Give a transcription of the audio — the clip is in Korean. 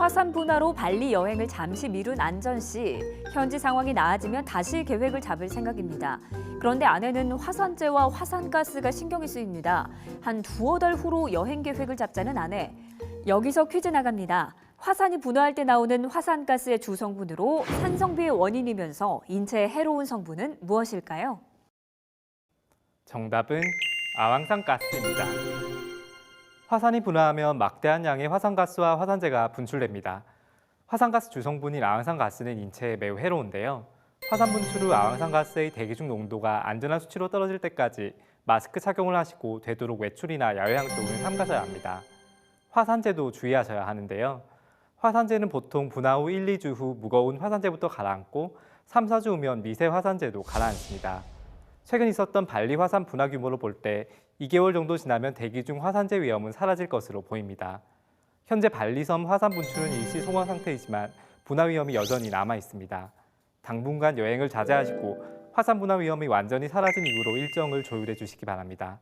화산 분화로 발리 여행을 잠시 미룬 안전 씨. 현지 상황이 나아지면 다시 계획을 잡을 생각입니다. 그런데 아내는 화산재와 화산가스가 신경이 쓰입니다. 한 두어 달 후로 여행 계획을 잡자는 아내. 여기서 퀴즈 나갑니다. 화산이 분화할 때 나오는 화산가스의 주성분으로 산성비의 원인이면서 인체에 해로운 성분은 무엇일까요? 정답은 아황산가스입니다. 화산이 분화하면 막대한 양의 화산가스와 화산재가 분출됩니다. 화산가스 주성분인 아황산가스는 인체에 매우 해로운데요. 화산 분출 후 아황산가스의 대기 중 농도가 안전한 수치로 떨어질 때까지 마스크 착용을 하시고 되도록 외출이나 야외 활동을 삼가셔야 합니다. 화산재도 주의하셔야 하는데요. 화산재는 보통 분화 후 1, 2주 후 무거운 화산재부터 가라앉고 3, 4주 후면 미세 화산재도 가라앉습니다. 최근 있었던 발리 화산 분화 규모로 볼 때 2개월 정도 지나면 대기 중 화산재 위험은 사라질 것으로 보입니다. 현재 발리섬 화산 분출은 일시 소강 상태이지만 분화 위험이 여전히 남아 있습니다. 당분간 여행을 자제하시고 화산 분화 위험이 완전히 사라진 이후로 일정을 조율해 주시기 바랍니다.